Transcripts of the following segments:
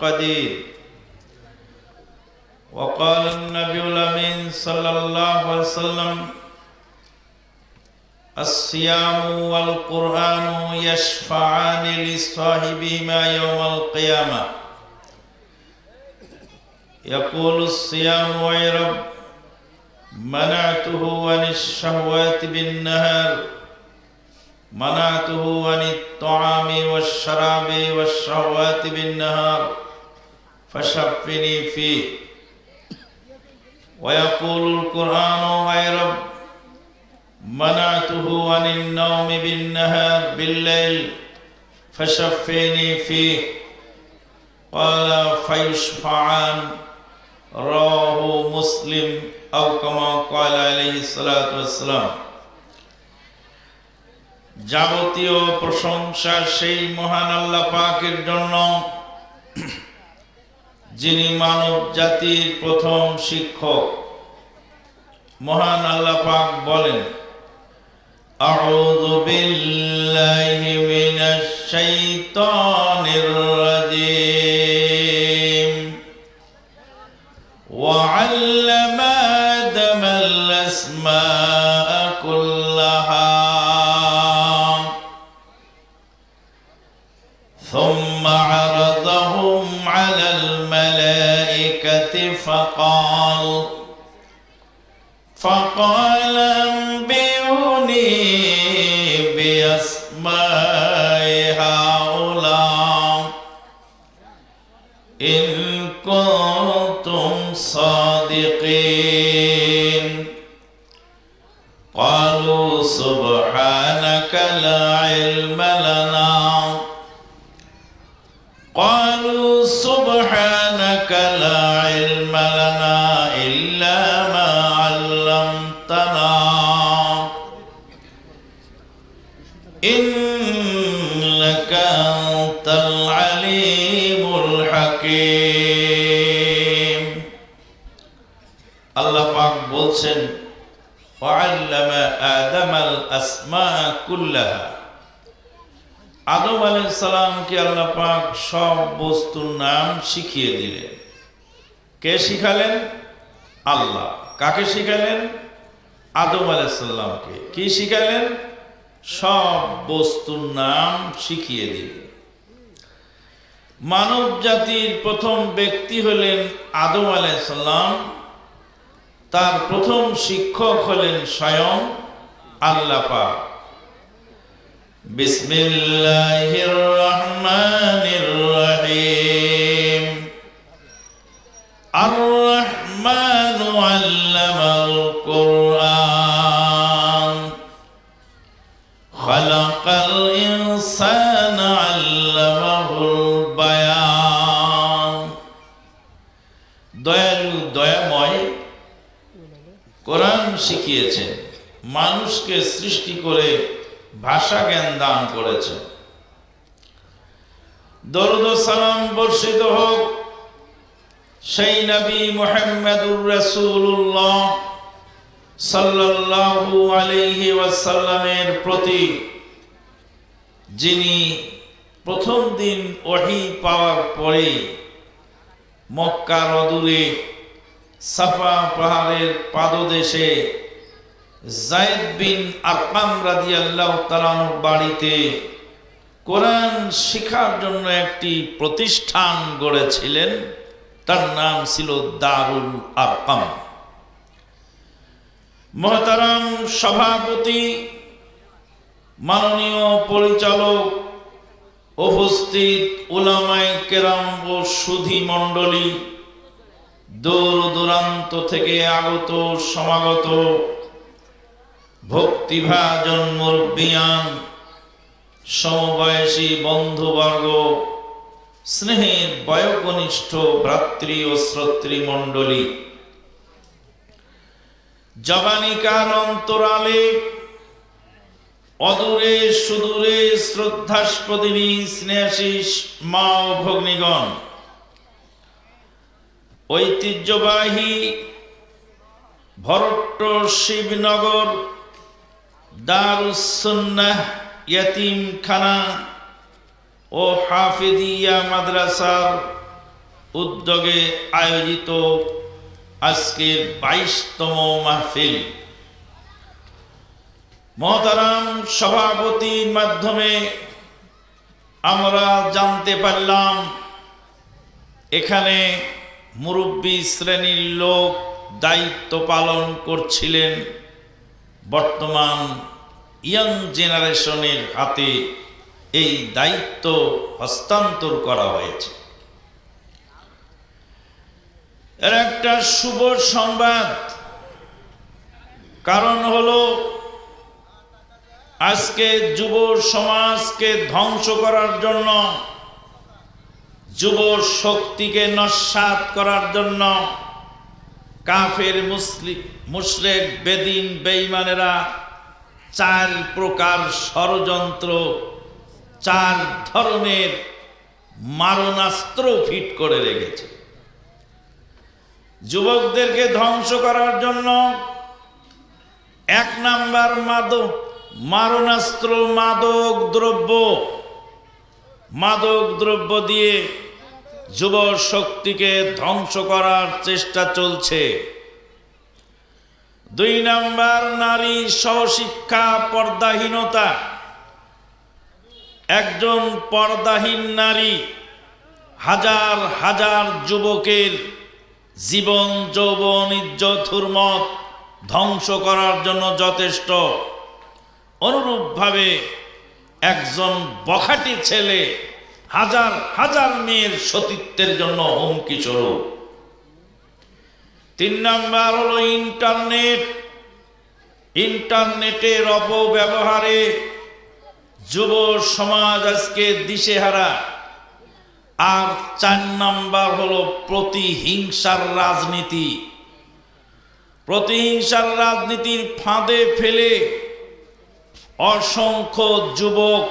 قدير. وقال النبي الأمين صلى الله عليه وسلم الصيام والقرآن يشفعان لصاحبهما يوم القيامة. يقول الصيام أي رب منعته عن الشهوات بالنهار. منعته عن الطعام والشراب والشهوات بالنهار فشفني فيه ويقول القرآن أي رب منعته عن النوم بالنهار بالليل فشفني فيه قال فيشفعان رواه مسلم أو كما قال عليه الصلاة والسلام যাবতীয় প্রশংসা সেই মহান আল্লাহ পাকের জন্য যিনি মানব জাতির প্রথম শিক্ষক মহান আল্লাহ পাক বলেন أعوذ بالله من الشيطان ثم عرضهم على الملائكة فقال فقال أنبئوني بأسماء هؤلاء إن كنتم صادقين. قالوا سبحانك لا علم لنا أنت العليم الحكيم الله পাক বলছেন وعلم آدم الأسماء كلها আদম আলাইহিস সালামকে আল্লাহ পাক সব বস্তুর নাম শিখিয়ে দিলেন কে শিখালেন আল্লাহ কাকে শিখালেন আদম আলাইহিস সালামকে কি শিখালেন সব বস্তুর নাম শিখিয়ে দিল মানব জাতির প্রথম ব্যক্তি হলেন আদম আলাইসাল্লাম। তার প্রথম শিক্ষক হলেন স্বয়ং আল্লাপা বিসমিল্লাহির রহমানির রহিম। কোরআন শিখিয়েছেন মানুষকে সৃষ্টি করে ভাষা জ্ঞান দান করেছেন দরুদ সালাম বর্ষিত হোক। সেই নবী মোহাম্মদুর রসুল্লাহ সাল্লাল্লাহু আলাইহি ওয়াসাল্লামের প্রতি, যিনি প্রথম দিন ওহি পাওয়ার পরে মক্কার অদূরে সাফা পাহাড়ের পাদদেশে জায়দ বিন আরকাম রাদিয়াল্লাহু তাআলার বাড়িতে কোরআন শেখার জন্য একটি প্রতিষ্ঠান গড়েছিলেন। তার নাম ছিল দারুল আরকাম। মহতারাম সভাপতি, মাননীয় পরিচালক, উপস্থিত উলামাই কেরাম ও সুধী মণ্ডলী দূর দূরান্ত থেকে আগত, সমাগত ভক্তিভাজন মুরব্বিয়ান, সমবয়সী বন্ধুবর্গ, স্নেহের বয়কনিষ্ঠ ভ্রাতৃ ও শ্রোত্রী মণ্ডলী। জবানিকার অন্তরালে অদূরে সুদূরে শ্রদ্ধাস্পদিনী স্নেহাশিস মা ও ভগ্নিগণ ঐতিহ্যবাহী ভরট্ট শিবনগর দারুসন্নাহ ইয়তিমখানা ও হাফিদিয়া মাদ্রাসার উদ্যোগে আয়োজিত আজকের বাইশতম মাহফিল। মহতারাম সভাপতির মাধ্যমে আমরা জানতে পারলাম, এখানে মুরব্বী শ্রেণির লোক দায়িত্ব পালন করছিলেন। বর্তমান ইয়াং জেনারেশনের হাতে এই দায়িত্ব হস্তান্তর করা হয়েছে। এর একটা শুভ সংবাদ। কারণ হলো, আজকে যুব সমাজকে ধ্বংস করার জন্য যুব শক্তিকে নস্বাত করার জন্য কাফের মুসলিম মুসলেক বেদিন বেইমানেরা চার প্রকার ষড়যন্ত্র, চার ধরনের মারণাস্ত্র ফিট করে রেখেছে। যুবকদেরকে ধ্বংস করার জন্য এক নাম্বার মাদক মারণাস্ত্র, মাদক দ্রব্য মাদক দ্রব্য দিয়ে যুব শক্তিকে ধ্বংস করার চেষ্টা চলছে। দুই নাম্বার নারী সহশিক্ষা পর্দাহীনতা। একজন পর্দাহীন নারী হাজার হাজার যুবকের জীবন, যৌবন, ইজ্জত, হুরমত ধ্বংস করার জন্য যথেষ্ট। অনুরূপভাবে একজন বখাটি ছেলে, হাজার হাজার মেয়ের সতীত্বের জন্য হুমকি স্বরূপ। তিন নাম্বার হলো ইন্টারনেট। ইন্টারনেটের অপব্যবহারে যুব সমাজ আজকে দিশেহারা। আর চার নাম্বার হলো প্রতিহিংসার রাজনীতি। প্রতিহিংসার রাজনীতির ফাঁদে ফেলে অসংখ্য যুবক,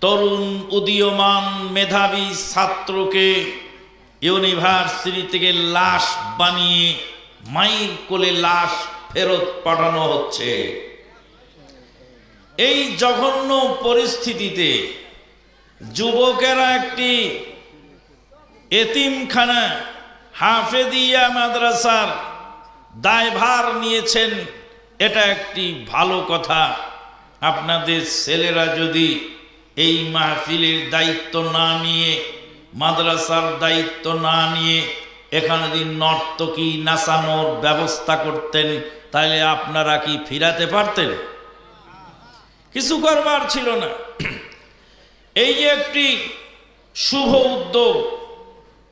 তরুণ, উদীয়মান, মেধাবী ছাত্রকে ইউনিভার্সিটি থেকে লাশ বানিয়ে মাইর কোলে লাশ ফেরত পাঠানো হচ্ছে। এই জঘন্য পরিস্থিতিতে যুবকেরা একটি এতিমখানা হাফেদিয়া মাদ্রাসার দায়ভার নিয়েছেন, এটা একটি ভালো কথা। আপনাদের ছেলেরা যদি এই মাহফিলের দায়িত্ব না নিয়ে, মাদ্রাসার দায়িত্ব না নিয়ে এখানে যদি নর্তকী নাচানোর ব্যবস্থা করতেন তাহলে আপনারা কি ফিরাতে পারতেন? কিছু করবার ছিল না। এই যে একটি শুভ উদ্যোগ,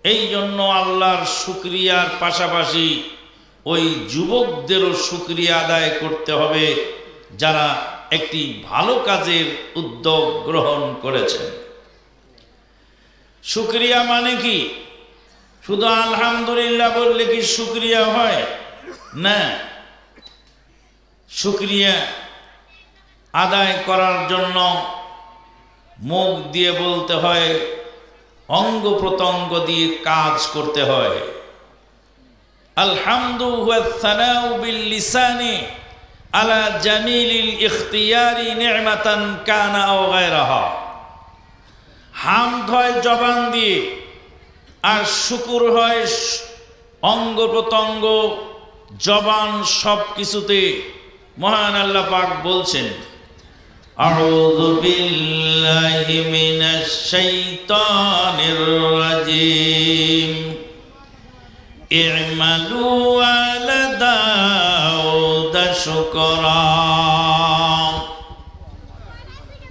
এই জন্য আল্লাহর শুক্রিয়ার পাশাপাশি ওই যুবকদেরও শুক্রিয়া আদায় করতে হবে, যারা একটি ভালো কাজের উদ্যোগ গ্রহণ করেছেন। শুক্রিয়া মানে কি? শুধু আলহামদুলিল্লাহ বললে কি শুক্রিয়া হয়? না। শুক্রিয়া আদায় করার জন্য মুখ দিয়ে বলতে হয়, অঙ্গ প্রত্যঙ্গ দিয়ে কাজ করতে হয়। আলহামদু বিল লিসানি। আলা জামিলিল ইখতিয়ারি নি'মাতান কানা আও গায়রাহা হামদ হয় জবান দিয়ে আর শুকুর হয় অঙ্গ প্রত্যঙ্গ জবান সব কিছুতে মহান আল্লাহ পাক বলছেন أعوذ بالله من الشيطان الرجيم اعملوا على داود شكرا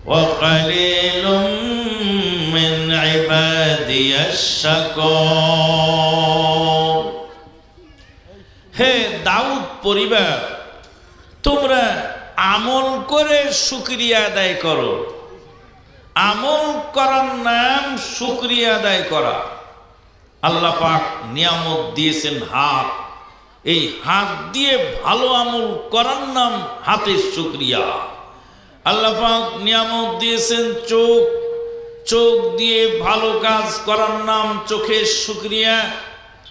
وقليل من عبادي الشكور হে দাউদ পরিবার তোমরা আমল করে শুক্রিয়া আদায় করো আমল করার নাম শুক্রিয়া আদায় করা আল্লাহ পাক নিয়ামত দিয়েছেন হাত এই হাত দিয়ে ভালো আমল করার নাম হাতের শুক্রিয়া। আল্লাহ পাক নিয়ামত দিয়েছেন চোখ। চোখ দিয়ে ভালো কাজ করার নাম চোখের শুক্রিয়া।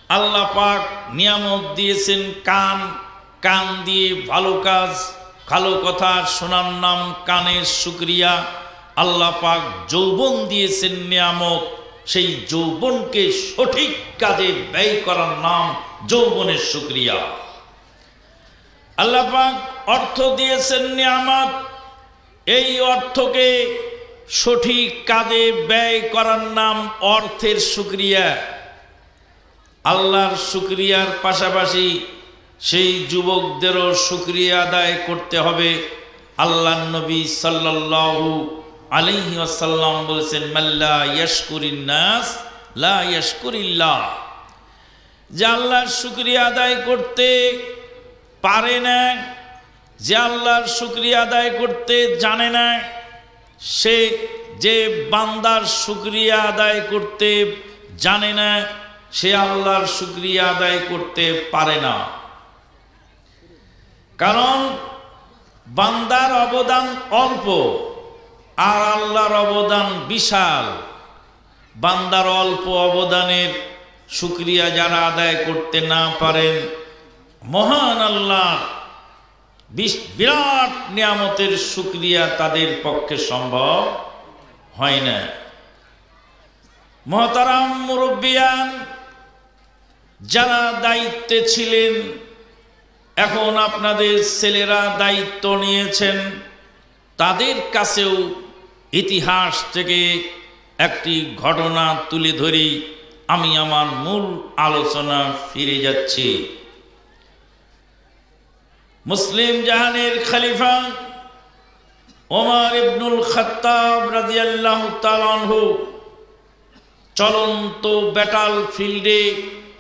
আল্লাহ পাক নিয়ামত দিয়েছেন কান। কান দিয়ে ভালো কাজ, ভালো কথা শোনার নাম কানের শুক্রিয়া। আল্লাহ পাক যৌবন দিয়েছেন নিয়ামত। সেই যৌবনকে সঠিক কাজে ব্যয় করার নাম যৌবনের শুক্রিয়া। আল্লাহ পাক অর্থ দিয়েছেন নিয়ামত। এই অর্থকে সঠিক কাজে ব্যয় করার নাম অর্থের শুক্রিয়া। আল্লাহর শুক্রিয়ার পাশাপাশি সেই যুবকদেরও শুক্রিয়া আদায় করতে হবে। আল্লাহ নবী সাল্লাল্লাহু আলাইহি ওয়াসাল্লাম বলেছেন, মাল্লা ইয়াশকুরিন নাস, লা ইয়াশকুরিল্লাহ। যে আল্লাহর শুক্রিয়া আদায় করতে পারে না, যে আল্লাহর শুক্রিয়া আদায় করতে জানে না, সে যে বান্দার শুক্রিয়া আদায় করতে জানে না, সে আল্লাহর শুক্রিয়া আদায় করতে পারে না। কারণ বান্দার অবদান অল্প আর আল্লাহর অবদান বিশাল। বান্দার অল্প অবদানের শুক্রিয়া যারা আদায় করতে না পারেন, মহান আল্লাহ বিরাট নিয়ামতের শুক্রিয়া তাদের পক্ষে সম্ভব হয় না। মহতারাম মুরব্বিয়ান, যারা দায়িত্বে ছিলেন, এখন আপনাদের ছেলেরা দায়িত্ব নিয়েছেন, তাদের কাছেও ইতিহাস থেকে একটি ঘটনা তুলে ধরি। আমি আমার মূল আলোচনা ফিরে যাচ্ছি। মুসলিম জাহানের খালিফা ওমার ইবনুল খত্তাব রাদিয়াল্লাহু তাআলা আনহু চলন্ত ব্যাটাল ফিল্ডে